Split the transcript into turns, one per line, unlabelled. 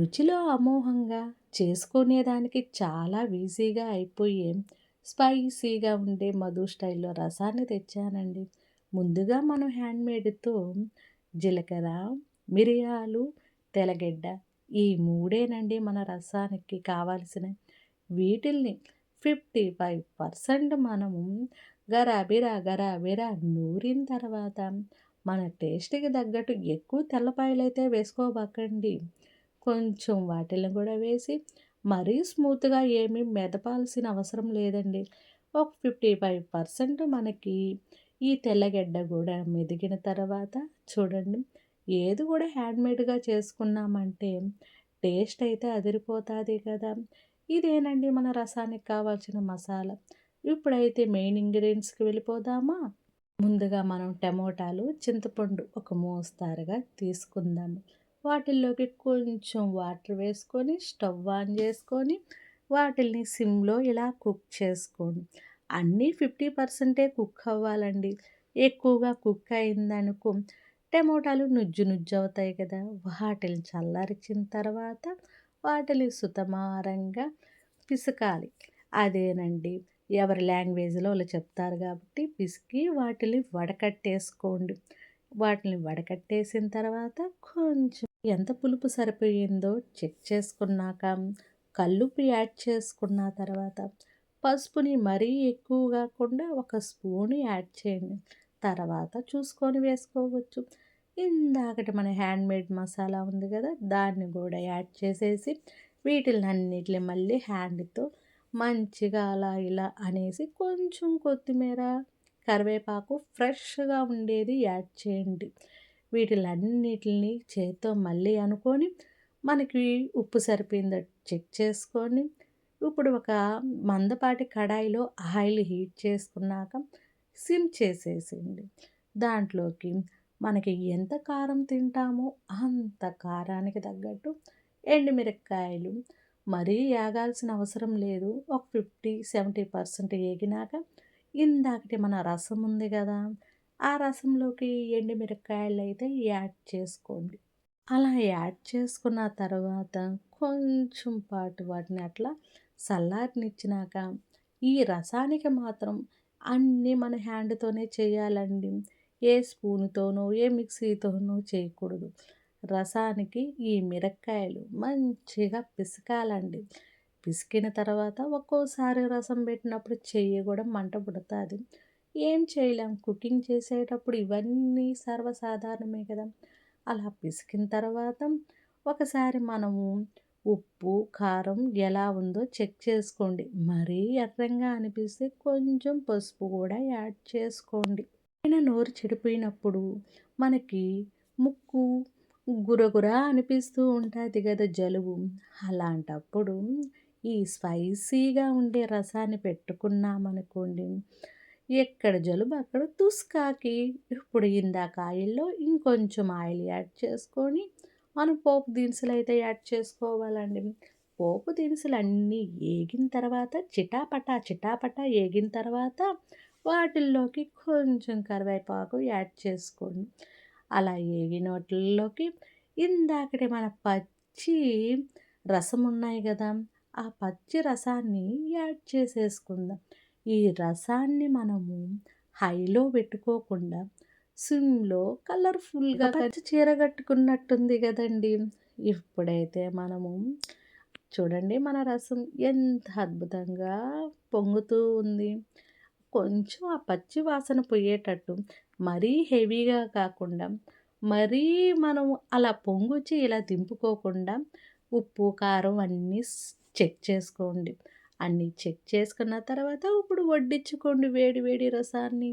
రుచిలో అమోహంగా చేసుకునేదానికి చాలా ఈజీగా అయిపోయి స్పైసీగా ఉండే మధు స్టైల్‌లో రసాన్ని తెచ్చానండి. ముందుగా మనం హ్యాండ్‌మేడ్‌తో జీలకర్ర, మిరియాలు, తెల్లగడ్డ ఈ మూడేనండి మన రసానికి కావాల్సిన వీటిల్ని 55% మనము గరాబిరా గరాబిరా నూరిన తర్వాత మన టేస్ట్‌కి తగ్గట్టు ఎక్కువ తెల్లపాయలు అయితే వేసుకోబకండి కొంచెం వాటిల్ని కూడా వేసి మరీ స్మూత్‌గా ఏమి మెదపాల్సిన అవసరం లేదండి. ఒక 55% మనకి ఈ తెల్లగడ్డ కూడా మెదిగిన తర్వాత చూడండి ఏది కూడా హ్యాండ్‌మేడ్‌గా చేసుకున్నామంటే టేస్ట్ అయితే అదిరిపోతుంది కదా! ఇదేనండి మన రసానికి కావాల్సిన మసాలా. ఇప్పుడైతే మెయిన్ ఇంగ్రీడియంట్స్కి వెళ్ళిపోదామా? ముందుగా మనం టమోటాలు, చింతపండు ఒక మోస్తారుగా తీసుకుందాము. వాటిల్లోకి కొంచెం వాటర్ వేసుకొని స్టవ్ ఆన్ చేసుకొని వాటిల్ని సిమ్‌లో ఇలా కుక్ చేసుకోండి. అన్నీ ఫిఫ్టీ పర్సెంటే కుక్ అవ్వాలండి. ఎక్కువగా కుక్ అయిందనుకో టమోటాలు నుజ్జు నుజ్జు అవుతాయి కదా! వాటిని చల్లరిచిన తర్వాత వాటిని సుతమారంగా పిసకాలి. అదేనండి ఎవరి లాంగ్వేజ్‌లో వాళ్ళు చెప్తారు కాబట్టి పిసికి వాటిని వడకట్టేసుకోండి. వాటిని వడకట్టేసిన తర్వాత కొంచెం ఎంత పులుపు సరిపోయిందో చెక్ చేసుకున్నాక కల్లుపు యాడ్ చేసుకున్న తర్వాత పసుపుని మరీ ఎక్కువ కాకుండా ఒక స్పూన్ యాడ్ చేయండి. తర్వాత చూసుకొని వేసుకోవచ్చు. ఇందాకటి మన హ్యాండ్‌మేడ్ మసాలా ఉంది కదా! దాన్ని కూడా యాడ్ చేసేసి వీటిని అన్నిటిని మళ్ళీ హ్యాండ్‌తో మంచిగా అలా ఇలా అనేసి కొంచెం కొత్తిమీర, కరివేపాకు ఫ్రెష్‌గా ఉండేది యాడ్ చేయండి. వీటిలన్నిటిని చేత్తో మళ్ళీ అనుకొని మనకి ఉప్పు సరిపోయిందో చెక్ చేసుకొని ఇప్పుడు ఒక మందపాటి కడాయిలో ఆయిల్ హీట్ చేసుకున్నాక సిమ్ చేసేసింది దాంట్లోకి మనకి ఎంత కారం తింటామో అంత కారానికి తగ్గట్టు ఎండుమిరపకాయలు మరీ ఏగాల్సిన అవసరం లేదు. ఒక 50, 70% ఏగినాక ఇందాకటి మన రసం ఉంది కదా! ఆ రసంలోకి ఎండుమిరపకాయలైతే యాడ్ చేసుకోండి. అలా యాడ్ చేసుకున్న తర్వాత కొంచెం పాటు వాటిని అట్లా చల్లారినిచ్చినాక ఈ రసానికి మాత్రం అన్నీ మన హ్యాండ్‌తోనే చేయాలండి. ఏ స్పూన్‌తోనో, ఏ మిక్సీతోనో చేయకూడదు. రసానికి ఈ మిరక్కాయలు మంచిగా పిసకాలండి. పిసికిన తర్వాత ఒక్కోసారి రసం పెట్టినప్పుడు చెయ్యి కూడా మంట పుడతాది. ఏం చేయలేం కుకింగ్ చేసేటప్పుడు ఇవన్నీ సర్వసాధారణమే కదా! అలా పిసికిన తర్వాత ఒకసారి మనము ఉప్పు, కారం ఎలా ఉందో చెక్ చేసుకోండి. మరీ ఎర్రంగా అనిపిస్తే కొంచెం పసుపు కూడా యాడ్ చేసుకోండి. పైన నోరు చెడిపోయినప్పుడు మనకి ముక్కు గురగుర అనిపిస్తూ ఉంటుంది కదా! జలుబు. అలాంటప్పుడు ఈ స్పైసీగా ఉండే రసాన్ని పెట్టుకున్నామనుకోండి ఎక్కడ జలుబు అక్కడ తుస్కాకి. ఇప్పుడు ఇందాక ఆయిల్‌లో ఇంకొంచెం ఆయిల్ యాడ్ చేసుకొని మనం పోపు దినుసులు అయితే యాడ్ చేసుకోవాలండి. పోపు దినుసులు అన్నీ ఏగిన తర్వాత చిటాపటా చిటాపటా ఏగిన తర్వాత వాటిల్లోకి కొంచెం కరివేపాకు యాడ్ చేసుకోండి. అలా ఏగిన వాటిల్లోకి ఇందాకటి మన పచ్చి రసం ఉన్నాయి కదా! ఆ పచ్చి రసాన్ని యాడ్ చేసేసుకుందాం. ఈ రసాన్ని మనము హైలో పెట్టుకోకుండా సిమ్‌లో కలర్‌ఫుల్‌గా పచ్చి చీర కట్టుకున్నట్టుంది కదండీ! ఇప్పుడైతే మనము చూడండి మన రసం ఎంత అద్భుతంగా పొంగుతూ ఉంది. కొంచెం ఆ పచ్చి వాసన పోయేటట్టు మరీ హెవీగా కాకుండా మరీ మనం అలా పొంగుచి ఇలా దింపుకోకుండా ఉప్పు, కారం అన్నీ చెక్ చేసుకోండి. అన్నీ చెక్ చేసుకున్న తర్వాత ఇప్పుడు వడ్డించుకోండి వేడి వేడి రసాన్ని.